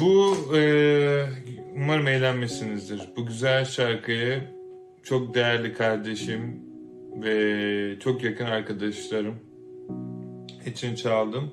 Bu eee, umarım eğlenmişsinizdir. Bu güzel şarkıyı çok değerli kardeşim ve çok yakın arkadaşlarım için çaldım.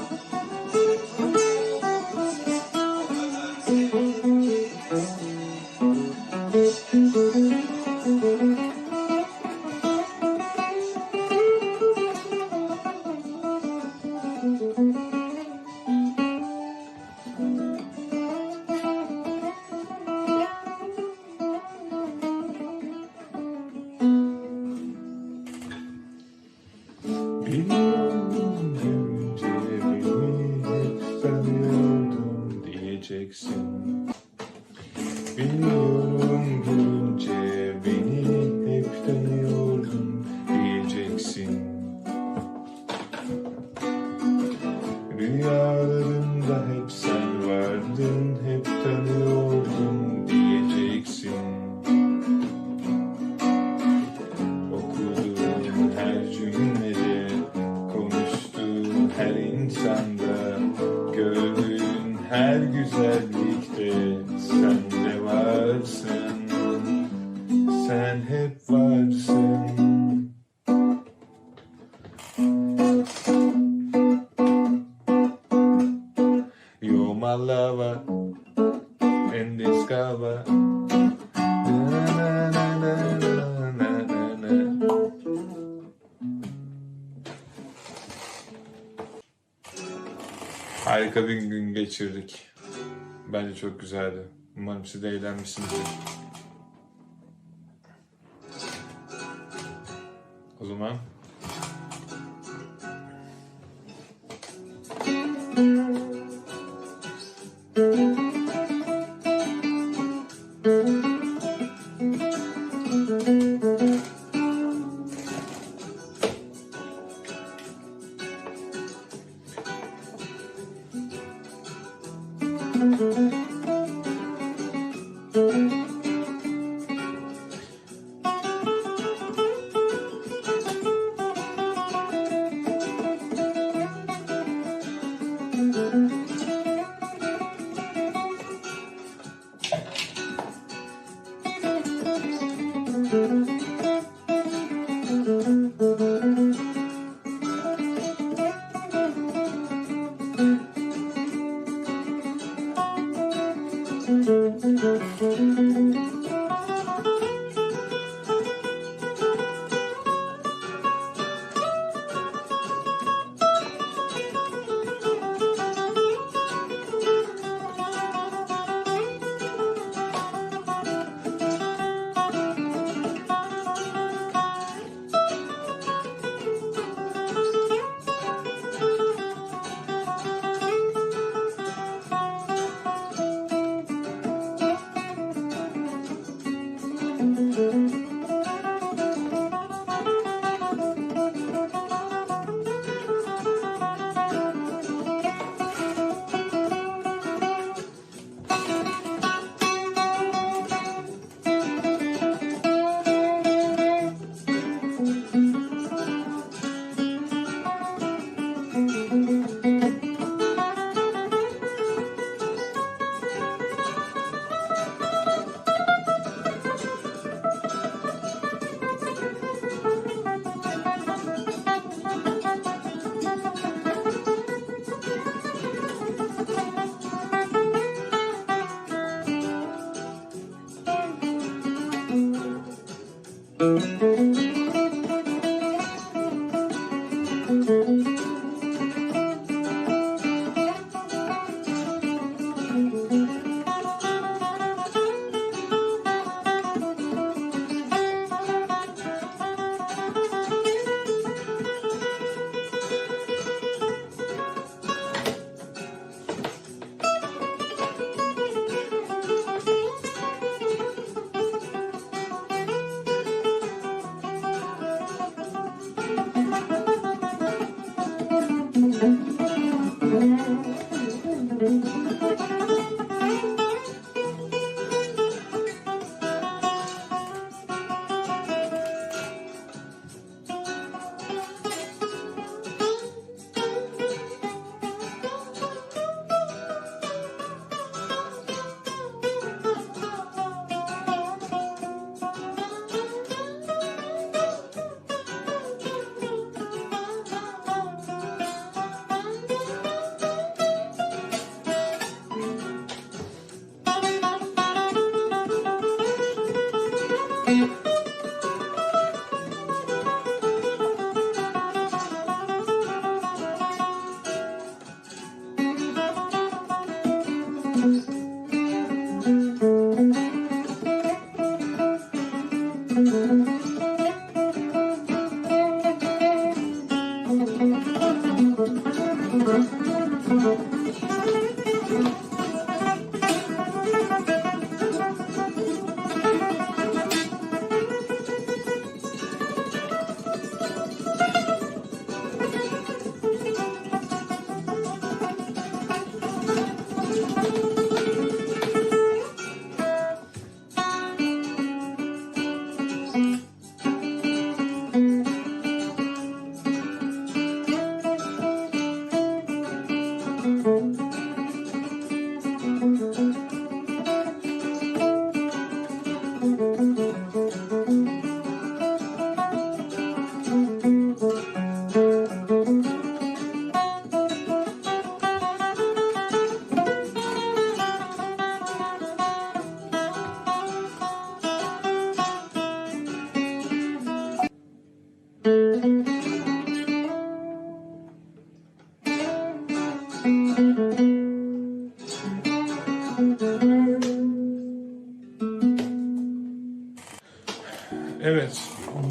Biliyorum her insanda, gördüğün her güzellikte sen de varsın. Sen hep varsın. You're my lover in this cover. Harika bir gün geçirdik. Bence çok güzeldi. Umarım siz de eğlenmişsinizdir. O zaman thank mm -hmm. you Evet,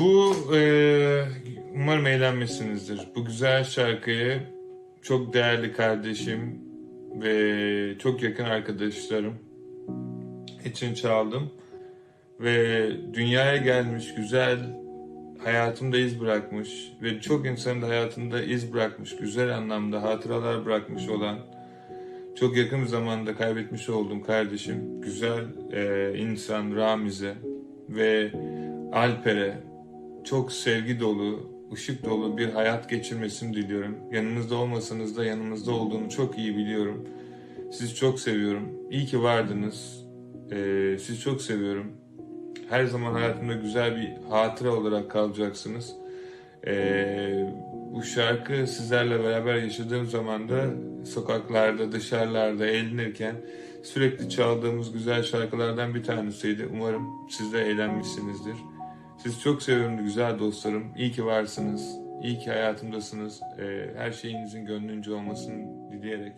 bu e, umarım eğlenmişsinizdir. Bu güzel şarkıyı çok değerli kardeşim ve çok yakın arkadaşlarım için çaldım. Ve dünyaya gelmiş, güzel, hayatımda iz bırakmış ve çok insanın da hayatında iz bırakmış, güzel anlamda hatıralar bırakmış olan, çok yakın zamanda kaybetmiş olduğum kardeşim, güzel e, insan Ramiz'e ve Alper'e çok sevgi dolu, ışık dolu bir hayat geçirmesini diliyorum. Yanınızda olmasanız da yanımızda olduğunu çok iyi biliyorum. Sizi çok seviyorum. İyi ki vardınız. Ee, sizi çok seviyorum. Her zaman hayatımda güzel bir hatıra olarak kalacaksınız. Ee, bu şarkı sizlerle beraber yaşadığım zaman da sokaklarda, dışarılarda eğlenirken sürekli çaldığımız güzel şarkılardan bir tanesiydi. Umarım siz de eğlenmişsinizdir. Sizi çok seviyorum güzel dostlarım. İyi ki varsınız. İyi ki hayatımdasınız. Ee, her şeyinizin gönlünce olmasını dileyerek